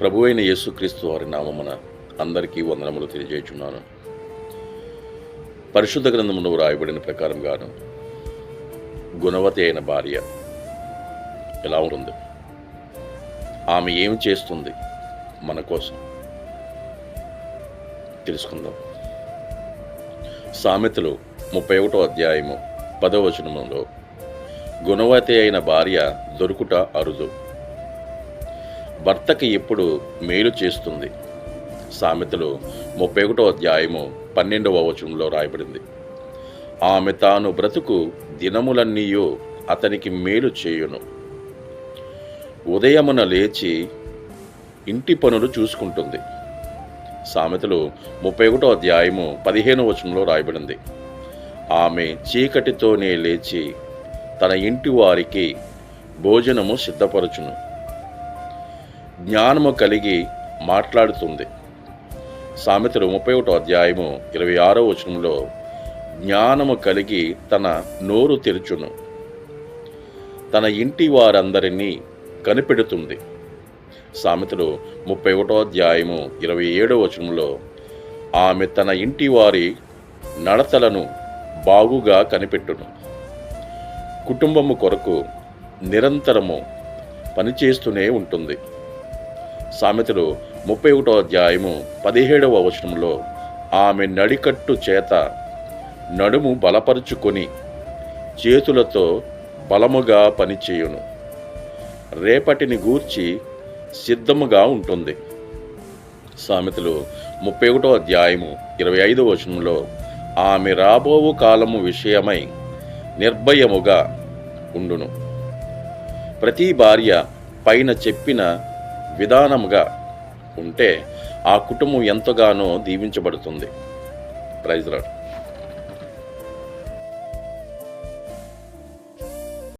ప్రభు అయిన యేసుక్రీస్తు వారి నామమున అందరికీ వందనములు తెలియజేయుచున్నాను. పరిశుద్ధ గ్రంథమును వ్రాయబడిన ప్రకారంగాను గుణవతి అయిన భార్య ఎలా ఉంటుంది ఆమె ఏమి చేస్తుంది మన కోసం? తెలుసుకుందాం. సామెతలు ముప్పై ఒకటో అధ్యాయము పదవచనములో గుణవతి అయిన భార్య దొరుకుట అరుదు. భర్తకి ఎప్పుడు మేలు చేస్తుంది. సామెతలు ముప్పై ఒకటో అధ్యాయము పన్నెండవ వచనంలో రాయబడింది. ఆమె తాను బ్రతుకు దినములన్నీయో అతనికి మేలు చేయును. ఉదయమున లేచి ఇంటి పనులు చూసుకుంటుంది. సామెతలు ముప్పై ఒకటో అధ్యాయము పదిహేను వచనంలో రాయబడింది. ఆమె చీకటితోనే లేచి తన ఇంటి వారికి భోజనము సిద్ధపరచును. జ్ఞానము కలిగి మాట్లాడుతుంది. సామెతలు ముప్పై ఒకటో అధ్యాయము ఇరవై ఆరో వచనంలో జ్ఞానము కలిగి తన నోరు తెరుచును. తన ఇంటి వారందరినీ కనిపెడుతుంది. సామెతలు ముప్పై ఒకటో అధ్యాయము ఇరవై ఏడో వచనంలో ఆమె తన ఇంటి వారి నడతలను బాగుగా కనిపెట్టును. కుటుంబము కొరకు నిరంతరము పనిచేస్తూనే ఉంటుంది. సామెతలు ముప్పై ఒకటో అధ్యాయము పదిహేడవ వచనంలో ఆమె నడికట్టు చేత నడుము బలపరుచుకొని చేతులతో బలముగా పనిచేయును. రేపటిని గూర్చి సిద్ధముగా ఉంటుంది. సామెతలు ముప్పై ఒకటో అధ్యాయము ఇరవై ఐదో వచనంలో ఆమె రాబోవు కాలము విషయమై నిర్భయముగా ఉండును. ప్రతి భార్య పైన చెప్పిన విధానముగా ఉంటే ఆ కుటుంబం ఎంతగానో దీవించబడుతుంది. Praise lord